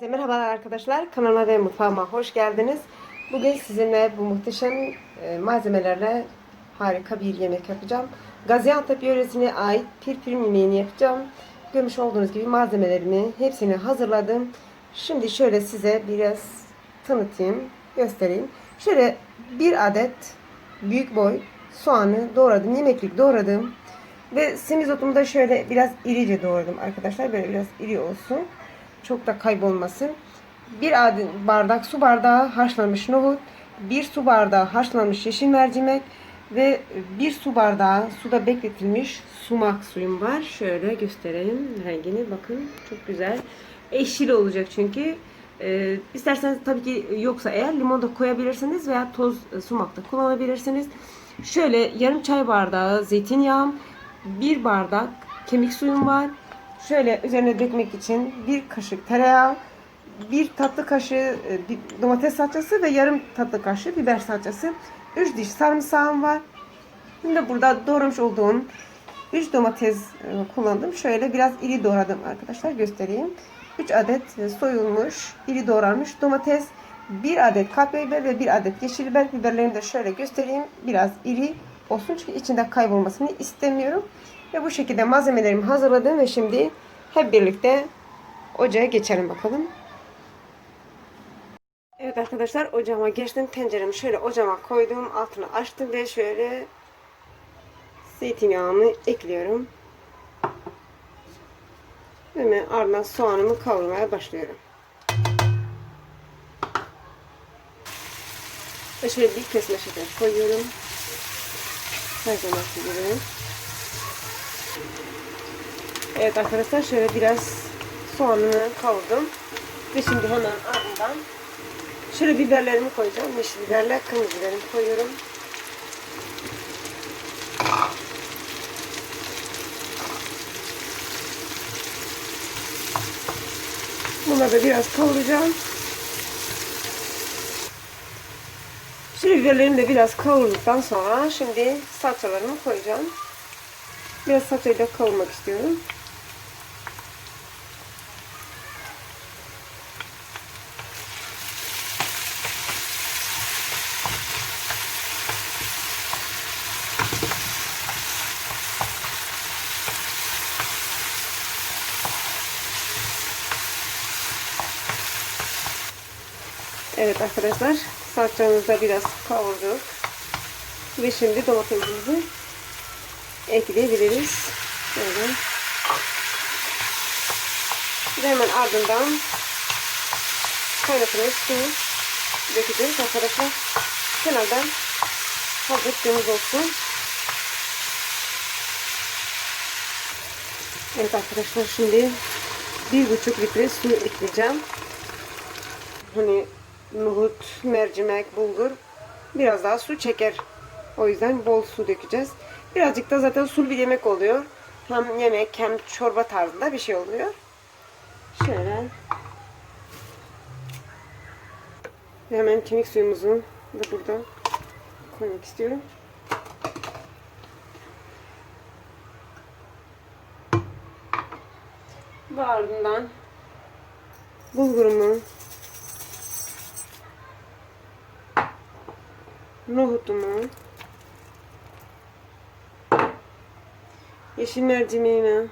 Herkese Merhabalar arkadaşlar. Kanalıma ve mutfağıma hoş geldiniz. Bugün sizinle bu muhteşem e, malzemelerle harika bir yemek yapacağım. Gaziantep yöresine ait pirpir yemeğini yapacağım. Görmüş olduğunuz gibi malzemelerimi hepsini hazırladım. Şimdi şöyle size biraz tanıtayım, göstereyim. Şöyle bir adet büyük boy soğanı doğradım, yemeklik doğradım. Ve semizotumu da şöyle biraz irice doğradım arkadaşlar. Böyle biraz iri olsun. Çok da kaybolmasın. Bir adet bardak su bardağı haşlanmış nohut, bir su bardağı haşlanmış yeşil mercimek ve bir su bardağı suda bekletilmiş sumak suyum var. Şöyle göstereyim rengini. Bakın çok güzel. Eşli olacak çünkü. Ee, isterseniz tabii ki yoksa eğer limon da koyabilirsiniz veya toz sumak da kullanabilirsiniz. Şöyle yarım çay bardağı zeytinyağım, bir bardak kemik suyum var. Şöyle üzerine dökmek için bir kaşık tereyağı, bir tatlı kaşığı e, bir domates salçası ve yarım tatlı kaşığı biber salçası. 3 diş sarımsağım var. Şimdi burada doğramış olduğum 3 domates e, kullandım. Şöyle biraz iri doğradım arkadaşlar göstereyim. 3 adet e, soyulmuş, iri doğranmış domates, 1 adet kapya biber ve 1 adet yeşil biber. Biberlerimi de şöyle göstereyim. Biraz iri olsun çünkü içinde kaybolmasını istemiyorum. Ve bu şekilde malzemelerimi hazırladım ve şimdi hep birlikte ocağa geçelim bakalım. Evet arkadaşlar ocağıma geçtim. Tenceremi şöyle ocağıma koydum. Altını açtım ve şöyle zeytinyağımı ekliyorum. Ve ardından soğanımı kavurmaya başlıyorum. Ve şöyle bir kesme şeker koyuyorum. Her zamanki gibi. Evet arkadaşlar şöyle biraz soğanını kavurdum. Ve şimdi hemen ardından şöyle biberlerimi koyacağım. Yeşil biberle kırmızı biberimi koyuyorum. Bunları da biraz kavuracağım. Şimdi biberlerimi de biraz kavurduktan sonra şimdi salçalarımı koyacağım. Biraz salçayı da kavurmak istiyorum. Evet arkadaşlar salçamızı da biraz kavurduk. Ve şimdi domatesimizi ekleyebiliriz. Böyle. Ve hemen ardından kaynatılmış suyu dökeceğiz arkadaşlar. Kenardan hazır suyumuz olsun. Evet arkadaşlar şimdi bir buçuk litre su ekleyeceğim. Hani nohut, mercimek, bulgur biraz daha su çeker. O yüzden bol su dökeceğiz. Birazcık da zaten sulu bir yemek oluyor. Hem yemek hem çorba tarzında bir şey oluyor. Şöyle. Hemen kemik suyumuzu da burada koymak istiyorum. Ve ardından bulgurumu nohutumu yeşil mercimeğimi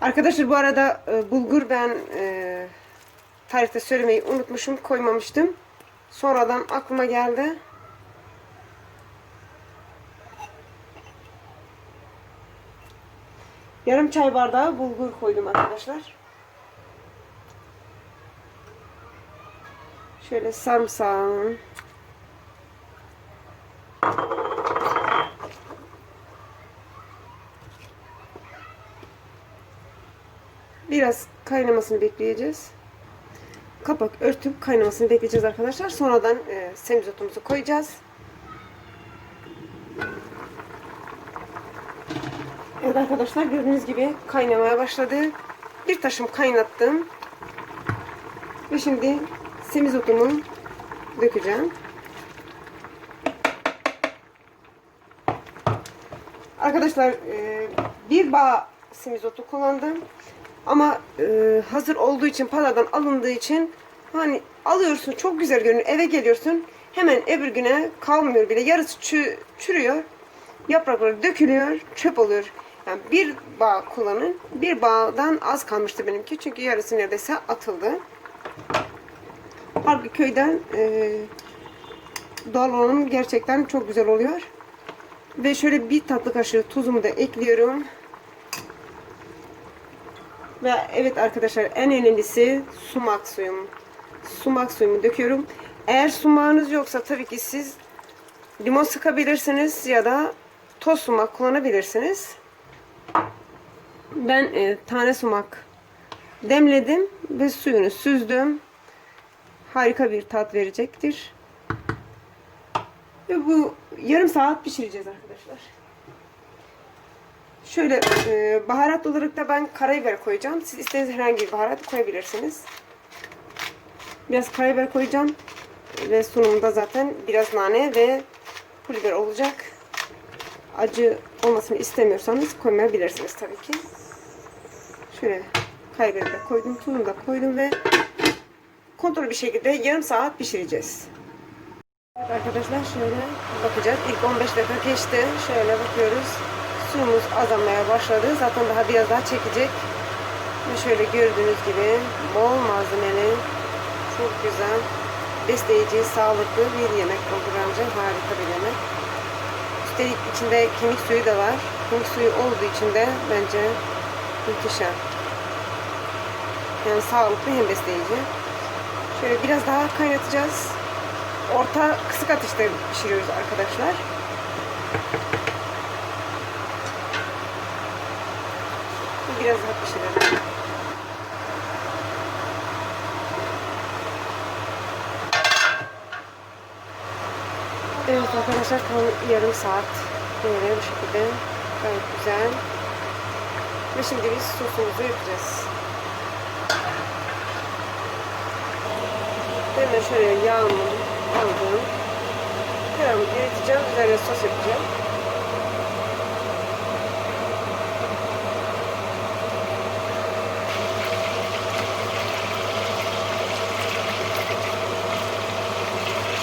arkadaşlar bu arada e, bulgur ben e, tarifte söylemeyi unutmuşum koymamıştım. Sonradan aklıma geldi. Yarım çay bardağı bulgur koydum arkadaşlar. Şöyle sarımsağım Biraz kaynamasını bekleyeceğiz. Kapak örtüp kaynamasını bekleyeceğiz arkadaşlar. Sonradan e, semizotumuzu koyacağız. Evet arkadaşlar gördüğünüz gibi kaynamaya başladı. Bir taşım kaynattım. Ve şimdi semizotumu dökeceğim. Arkadaşlar e, bir bağ semizotu kullandım. Ama e, hazır olduğu için pazardan alındığı için hani alıyorsun çok güzel görünüyor. Eve geliyorsun hemen öbür güne kalmıyor bile. Yarısı çü- çürüyor. Yaprakları dökülüyor, çöp oluyor. Yani bir bağ kullanın. Bir bağdan az kalmıştı benimki. Çünkü yarısı neredeyse atıldı. Halbuki köyden e, doğal olanım gerçekten çok güzel oluyor. Ve şöyle bir tatlı kaşığı tuzumu da ekliyorum. Ve evet arkadaşlar en önemlisi sumak suyum. Sumak suyumu döküyorum. Eğer sumağınız yoksa tabii ki siz limon sıkabilirsiniz ya da toz sumak kullanabilirsiniz. Ben e, tane sumak demledim ve suyunu süzdüm. Harika bir tat verecektir. Ve bu yarım saat pişireceğiz arkadaşlar. Şöyle e, baharat olarak da ben karabiber koyacağım. Siz istediğiniz herhangi bir baharat koyabilirsiniz. Biraz karabiber koyacağım. Ve sunumda zaten biraz nane ve pul olacak. Acı olmasını istemiyorsanız koymayabilirsiniz tabii ki. Şöyle karabiberi de koydum. Tuzunu da koydum ve kontrol bir şekilde yarım saat pişireceğiz. Evet arkadaşlar şöyle bakacağız. İlk 15 dakika geçti. Şöyle bakıyoruz. Suyumuz azalmaya başladı. Zaten daha biraz daha çekecek. Ve şöyle gördüğünüz gibi bol malzemeli, çok güzel, besleyici, sağlıklı bir yemek oldu bence. Harika bir yemek. Üstelik içinde kemik suyu da var. Kemik suyu olduğu için de bence muhteşem. Yani sağlıklı hem besleyici. Şöyle biraz daha kaynatacağız. Orta kısık ateşte pişiriyoruz arkadaşlar. Biraz daha pişirelim. Evet arkadaşlar tam yarım saat böyle bu şekilde gayet güzel. Ve şimdi biz sosumuzu yapacağız. De şöyle yağımı aldım. Yağımı eriteceğim. Üzerine sos yapacağım.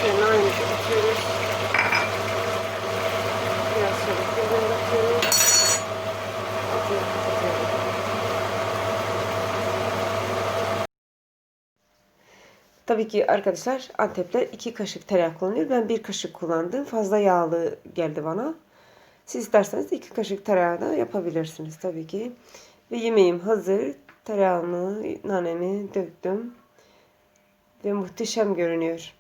Şöyle nanemizi atıyoruz. Biraz şöyle kızını atıyoruz. Altını kapatıyorum. Tabii ki arkadaşlar Antep'te iki kaşık tereyağı kullanıyor. Ben bir kaşık kullandım. Fazla yağlı geldi bana. Siz isterseniz iki kaşık tereyağı da yapabilirsiniz tabii ki. Ve yemeğim hazır. Tereyağımı, nanemi döktüm. Ve muhteşem görünüyor.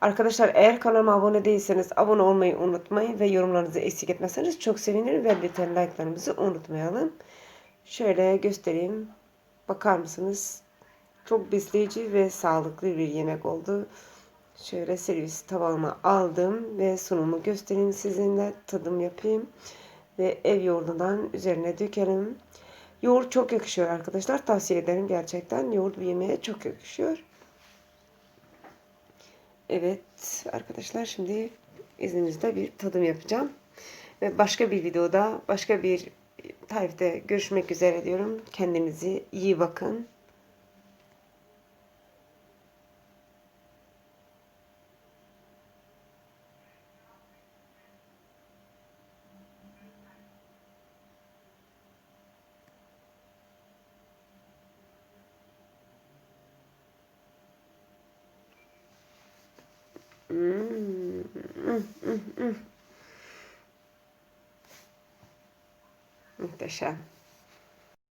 Arkadaşlar eğer kanalıma abone değilseniz abone olmayı unutmayın ve yorumlarınızı eksik etmezseniz çok sevinirim ve lütfen like'larımızı unutmayalım. Şöyle göstereyim. Bakar mısınız? Çok besleyici ve sağlıklı bir yemek oldu. Şöyle servis tabağıma aldım ve sunumu göstereyim sizinle. Tadım yapayım. Ve ev yoğurdundan üzerine dökelim. Yoğurt çok yakışıyor arkadaşlar. Tavsiye ederim gerçekten. Yoğurt bir yemeğe çok yakışıyor. Evet arkadaşlar şimdi izninizle bir tadım yapacağım. Ve başka bir videoda başka bir tarifte görüşmek üzere diyorum. Kendinize iyi bakın. Muhteşem.